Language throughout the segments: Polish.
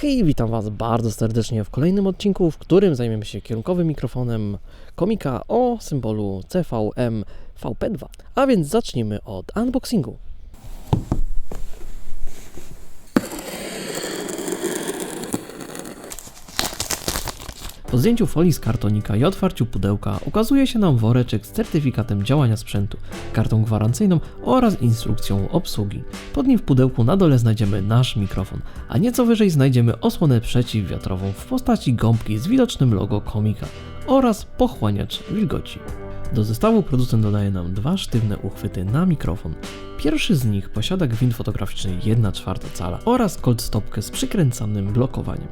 Hej, witam Was bardzo serdecznie w kolejnym odcinku, w którym zajmiemy się kierunkowym mikrofonem komika o symbolu CVM VP2. A więc zacznijmy od unboxingu. Po zdjęciu folii z kartonika i otwarciu pudełka ukazuje się nam woreczek z certyfikatem działania sprzętu, kartą gwarancyjną oraz instrukcją obsługi. Pod nim w pudełku na dole znajdziemy nasz mikrofon, a nieco wyżej znajdziemy osłonę przeciwwiatrową w postaci gąbki z widocznym logo komika oraz pochłaniacz wilgoci. Do zestawu producent dodaje nam dwa sztywne uchwyty na mikrofon. Pierwszy z nich posiada gwint fotograficzny 1,4 cala oraz cold stopkę z przykręcanym blokowaniem.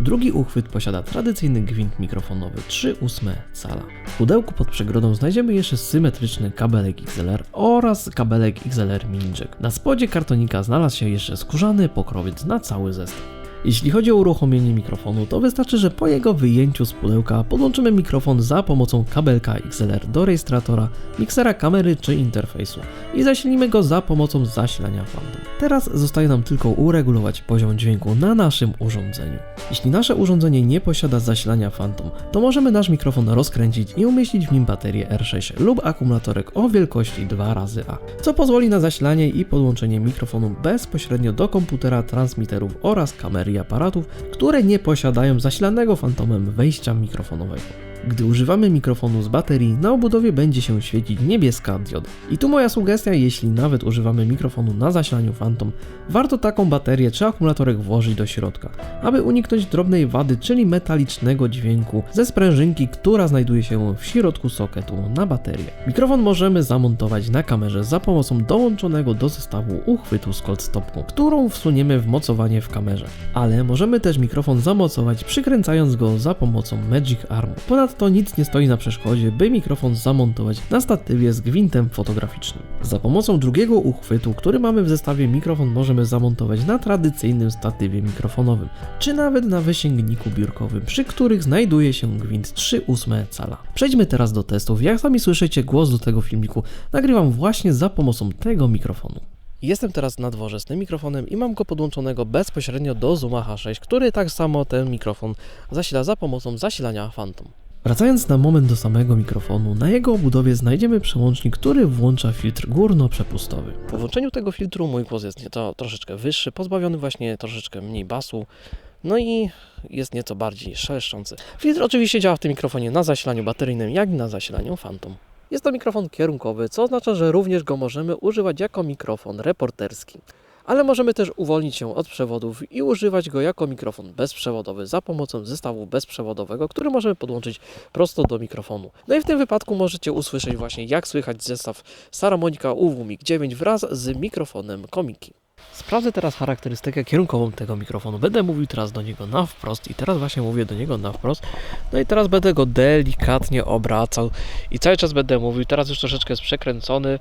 Drugi uchwyt posiada tradycyjny gwint mikrofonowy 3,8 cala. W pudełku pod przegrodą znajdziemy jeszcze symetryczny kabelek XLR oraz kabelek XLR mini jack. Na spodzie kartonika znalazł się jeszcze skórzany pokrowiec na cały zestaw. Jeśli chodzi o uruchomienie mikrofonu, to wystarczy, że po jego wyjęciu z pudełka podłączymy mikrofon za pomocą kabelka XLR do rejestratora, miksera kamery czy interfejsu i zasilimy go za pomocą zasilania Phantom. Teraz zostaje nam tylko uregulować poziom dźwięku na naszym urządzeniu. Jeśli nasze urządzenie nie posiada zasilania Phantom, to możemy nasz mikrofon rozkręcić i umieścić w nim baterię R6 lub akumulatorek o wielkości 2 razy A, co pozwoli na zasilanie i podłączenie mikrofonu bezpośrednio do komputera, transmitterów oraz kamery i aparatów, które nie posiadają zasilanego fantomem wejścia mikrofonowego. Gdy używamy mikrofonu z baterii, na obudowie będzie się świecić niebieska dioda. I tu moja sugestia, jeśli nawet używamy mikrofonu na zasilaniu Phantom, warto taką baterię czy akumulatorek włożyć do środka, aby uniknąć drobnej wady, czyli metalicznego dźwięku ze sprężynki, która znajduje się w środku sokietu na baterię. Mikrofon możemy zamontować na kamerze za pomocą dołączonego do zestawu uchwytu z cold stopką, którą wsuniemy w mocowanie w kamerze. Ale możemy też mikrofon zamocować przykręcając go za pomocą Magic Arm. Ponadto nic nie stoi na przeszkodzie, by mikrofon zamontować na statywie z gwintem fotograficznym. Za pomocą drugiego uchwytu, który mamy w zestawie mikrofon możemy zamontować na tradycyjnym statywie mikrofonowym, czy nawet na wysięgniku biurkowym, przy których znajduje się gwint 3,8 cala. Przejdźmy teraz do testów. Jak sami słyszycie, głos do tego filmiku nagrywam właśnie za pomocą tego mikrofonu. Jestem teraz na dworze z tym mikrofonem i mam go podłączonego bezpośrednio do Zooma H6, który tak samo ten mikrofon zasila za pomocą zasilania Phantom. Wracając na moment do samego mikrofonu, na jego obudowie znajdziemy przełącznik, który włącza filtr górno-przepustowy. Po włączeniu tego filtru mój głos jest nieco troszeczkę wyższy, pozbawiony właśnie troszeczkę mniej basu, no i jest nieco bardziej szeleszczący. Filtr oczywiście działa w tym mikrofonie na zasilaniu bateryjnym, jak i na zasilaniu Phantom. Jest to mikrofon kierunkowy, co oznacza, że również go możemy używać jako mikrofon reporterski. Ale możemy też uwolnić się od przewodów i używać go jako mikrofon bezprzewodowy za pomocą zestawu bezprzewodowego, który możemy podłączyć prosto do mikrofonu. No i w tym wypadku możecie usłyszeć właśnie jak słychać zestaw Saramonica UW-MiG 9 wraz z mikrofonem komiki. Sprawdzę teraz charakterystykę kierunkową tego mikrofonu. Będę mówił teraz do niego na wprost i teraz właśnie mówię do niego na wprost. No i teraz będę go delikatnie obracał i cały czas będę mówił. Teraz już troszeczkę jest przekręcony.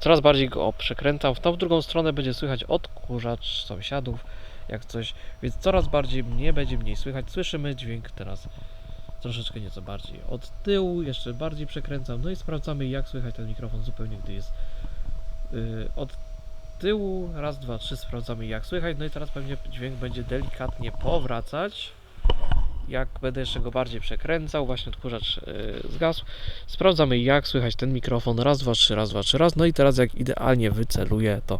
Coraz bardziej go przekręcam. W tą drugą stronę będzie słychać odkurzacz sąsiadów, jak coś, więc coraz bardziej mnie będzie mniej słychać. Słyszymy dźwięk teraz troszeczkę nieco bardziej od tyłu, jeszcze bardziej przekręcam. No i sprawdzamy jak słychać ten mikrofon zupełnie, gdy jest yy, od tyłu. Raz, dwa, trzy, sprawdzamy jak słychać. No i teraz pewnie dźwięk będzie delikatnie powracać. Jak będę jeszcze go bardziej przekręcał, właśnie odkurzacz yy, zgasł. Sprawdzamy jak słychać ten mikrofon. Raz, dwa, trzy, raz, dwa, trzy, raz. No i teraz jak idealnie wyceluję, to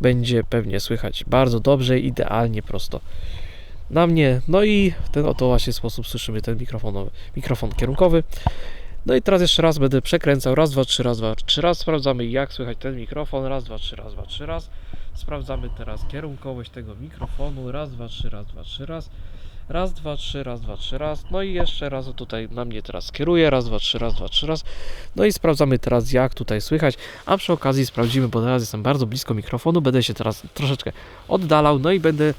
będzie pewnie słychać bardzo dobrze, idealnie prosto na mnie. No i w ten oto właśnie sposób słyszymy ten mikrofonowy, mikrofon kierunkowy. No i teraz jeszcze raz będę przekręcał. Raz, dwa, trzy, raz, dwa, trzy, raz. Sprawdzamy jak słychać ten mikrofon. Raz, dwa, trzy, raz, dwa, trzy, raz. Sprawdzamy teraz kierunkowość tego mikrofonu. Raz, dwa, trzy, raz, dwa, trzy, raz. Raz, dwa, trzy, raz, dwa, trzy, raz. No i jeszcze raz tutaj na mnie teraz kieruje. Raz, dwa, trzy, raz, dwa, trzy, raz. No i sprawdzamy teraz jak tutaj słychać. A przy okazji sprawdzimy, bo teraz jestem bardzo blisko mikrofonu. Będę się teraz troszeczkę oddalał. No i będę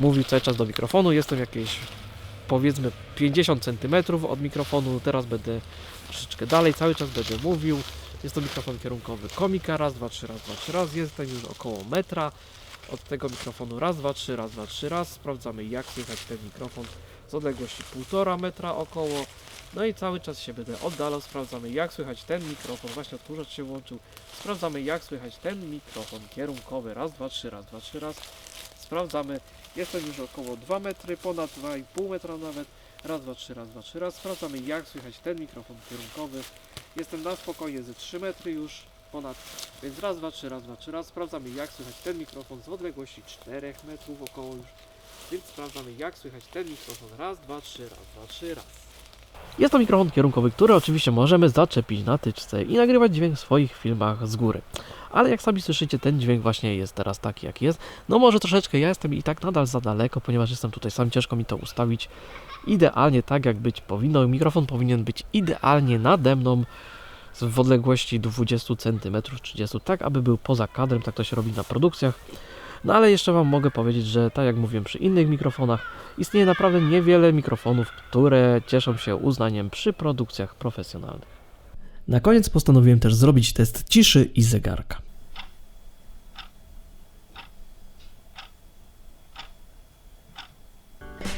mówił cały czas do mikrofonu. Jestem jakieś powiedzmy 50 cm od mikrofonu. Teraz będę troszeczkę dalej, cały czas będę mówił. Jest to mikrofon kierunkowy komika. Raz, dwa, trzy, raz, dwa, trzy, raz. Jestem już około metra od tego mikrofonu. Raz, dwa, trzy, raz, dwa, trzy, raz. Sprawdzamy jak słychać ten mikrofon z odległości 1,5 metra około. No i cały czas się będę oddalał. Sprawdzamy jak słychać ten mikrofon. Właśnie odkurzacz się włączył. Sprawdzamy jak słychać ten mikrofon kierunkowy. Raz, dwa, trzy, raz, dwa, trzy, raz sprawdzamy. Jest to już około 2 metry, ponad 2,5 metra nawet. Raz, dwa, trzy, raz, dwa, trzy, raz. Sprawdzamy jak słychać ten mikrofon kierunkowy. Jestem na spokojnie ze 3 metry już ponad, więc raz, dwa, trzy, raz, dwa, trzy, raz. Sprawdzamy jak słychać ten mikrofon z odległości 4 metrów około już. Więc sprawdzamy jak słychać ten mikrofon. Raz, dwa, trzy, raz, dwa, trzy, raz. Jest to mikrofon kierunkowy, który oczywiście możemy zaczepić na tyczce i nagrywać dźwięk w swoich filmach z góry. Ale jak sami słyszycie, ten dźwięk właśnie jest teraz taki, jak jest. No może troszeczkę ja jestem i tak nadal za daleko, ponieważ jestem tutaj sam, ciężko mi to ustawić idealnie tak, jak być powinno. Mikrofon powinien być idealnie nade mną w odległości 20 cm, 30 tak aby był poza kadrem, tak to się robi na produkcjach. No ale jeszcze Wam mogę powiedzieć, że tak jak mówiłem przy innych mikrofonach, istnieje naprawdę niewiele mikrofonów, które cieszą się uznaniem przy produkcjach profesjonalnych. Na koniec postanowiłem też zrobić test ciszy i zegarka.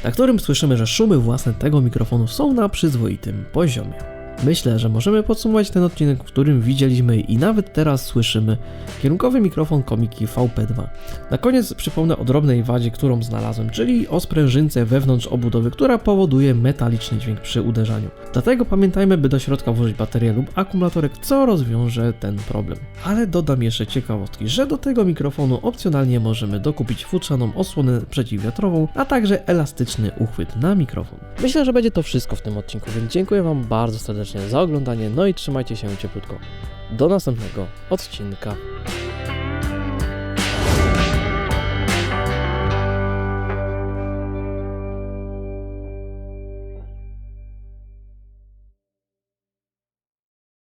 Na którym słyszymy, że szumy własne tego mikrofonu są na przyzwoitym poziomie. Myślę, że możemy podsumować ten odcinek, w którym widzieliśmy i nawet teraz słyszymy kierunkowy mikrofon komiki VP2. Na koniec przypomnę o drobnej wadzie, którą znalazłem, czyli o sprężynce wewnątrz obudowy, która powoduje metaliczny dźwięk przy uderzaniu. Dlatego pamiętajmy, by do środka włożyć baterię lub akumulatorek, co rozwiąże ten problem. Ale dodam jeszcze ciekawostki, że do tego mikrofonu opcjonalnie możemy dokupić futrzaną osłonę przeciwwiatrową, a także elastyczny uchwyt na mikrofon. Myślę, że będzie to wszystko w tym odcinku, więc dziękuję Wam bardzo serdecznie za oglądanie, no i trzymajcie się cieplutko. Do następnego odcinka.